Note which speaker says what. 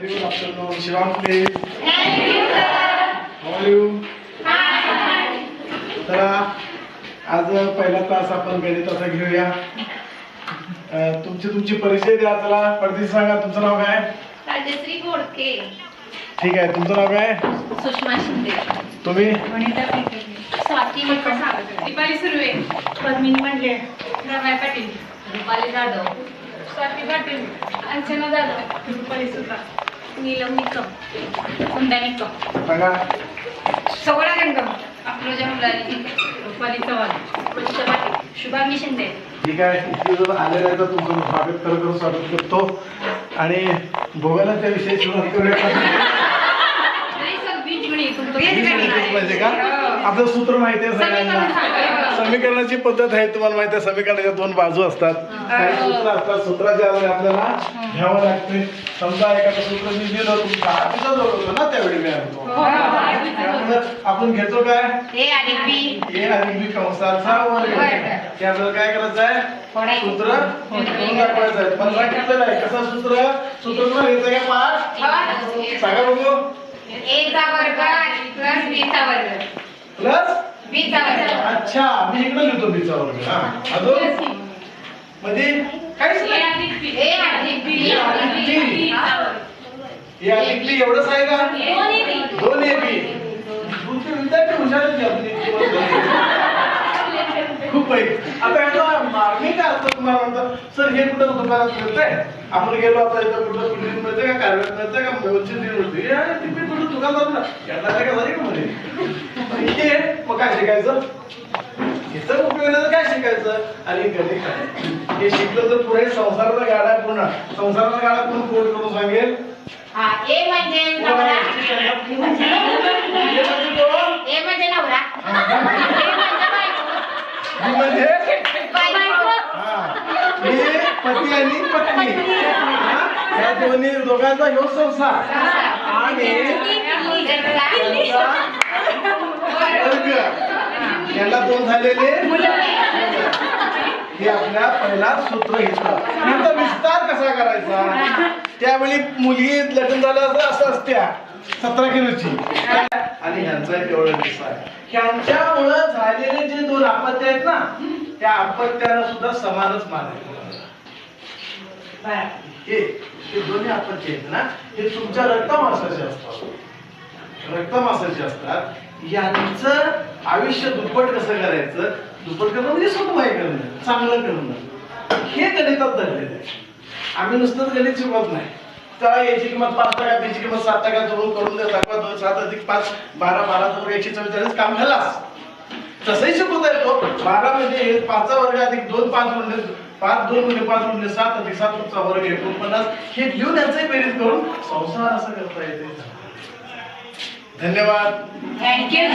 Speaker 1: Very good afternoon. Shivam, please. How are you? चला आज पहिला तास आपण गणिताचा घेऊया. अं, तुमची तुमची परिचय द्या चला. पडदी सांगा तुमचं नाव काय?
Speaker 2: राजश्री घोडके
Speaker 1: ठीक आहे तुमचं नाव काय?
Speaker 2: सुषमा शिंदे.
Speaker 1: तुम्ही?
Speaker 2: स्वाती दीपाली सुर्वे. पद्मिनी मंडले रम्या पाटील. रुपाली जाधव. स्वाती पाटील. अर्चना जाधव. रुपाली सुद्धा. नीलम निकम कुंदा निकम.
Speaker 1: सांगा
Speaker 2: सगळा मुलानी रुपाली चव्हाण पाटील शुभांगी शिंदे.
Speaker 1: ठीक आहे तर तुमचं स्वागत कर कर स्वागत करतो. आणि भोगाला विषयी सुरुवात करूया. म्हणजे का? आपलं सूत्र माहिती आहे सगळ्यांना. समीकरणाची पद्धत आहे तुम्हाला माहिती आहे समीकरणाच्या दोन बाजू असतात. काही सूत्र असतात सूत्राच्या आधारे आपल्याला घ्यावं लागते. समजा एखादं सूत्र मी दिलं तुमचा आधीचा जोड होतो ना त्यावेळी मी आणतो. त्यामुळे आपण घेतो काय?
Speaker 2: ए आणि बी.
Speaker 1: कंसाचा वर्ग ते आपल्याला काय करायचं आहे? सूत्र दाखवायचं आहे. पण सांगितलेलं आहे. कसं सूत्र? सूत्र तुला घ्यायचं का पाठ सांगा बघू.
Speaker 2: ए चा वर्ग प्लस वर्ग.
Speaker 1: प्लस अच्छा मी इकडे लिहितो बीचा वर्ग हा. अजून? मध्ये काहीच नाही
Speaker 2: ए आणि बी
Speaker 1: हे अधिक बी एवढंच आहे का? दोन ए बी तुमचे विद्यार्थी आपली खूप आहे. आता याचा मागणी काय असतं तुम्हाला म्हणतात सर हे कुठं दुकानात मिळतंय? आपण गेलो आता इथं कुठं कुठे मिळतंय का? कार्यालयात मिळतंय? का? तीन मिळते. टिफिन कुठं दुकानदार ना याला काय झाली का मध्ये इथे मग काय शिकायचं? इथं उपयोगाचं काय शिकायचं? आणि गणित हे शिकलं तर पुढे संसाराचा गाडा पूर्ण संसाराचा गाडा कोण कोण करून सांगेल?
Speaker 2: हा ए म्हणजे नवरा.
Speaker 1: म्हणजे कोण?
Speaker 2: ए म्हणजे नवरा. ए म्हणजे बायको.
Speaker 1: ही म्हणजे?
Speaker 2: बायको.
Speaker 1: हा. ही पती आणि पत्नी. हा? या दोन्ही दोघांचा ह्यो संसार. आणि यांना याला दोन झालेले. हे आपल्या पहिला सूत्र घेतलं विस्तार कसा करायचा? त्यावेळी मुलगी लग्न झालं असं असं असत्या. सतरा किलोची. आणि ह्यांचा एक एवढा दिसला ह्यांच्यामुळं झालेले जे दोन अपत्य आहेत ना त्या अपत्याला सुद्धा समानच मानायचं हे हे दोन्ही अपत्य आहेत ना हे तुमच्या रक्तमासाचे असतात. रक्तमासाचे असतात यांचं आयुष्य दुप्पट कसं करायचं? दुप्पट करणं म्हणजे सुखमय करणं चांगलं करणं. हे गणितात धरलेलं आहे. आम्ही नुसतंच गणित शिकवत नाही. त्याला याची किंमत पाच टाका त्याची किंमत सात टाका जोडून करून देत दाखवा दोन सात अधिक पाच बारा बारा जोड याची चव्वेचाळीस काम झालास तसंही शिकवता येतो. बारा म्हणजे पाचचा वर्ग अधिक दोन पाच म्हणजे पाच दोन म्हणजे पाच म्हणजे सात अधिक सात वर्ग एकोणपन्नास. हे घेऊन यांचंही बेरीज करून संसार असं करता येते. धन्यवाद
Speaker 2: थँक्यू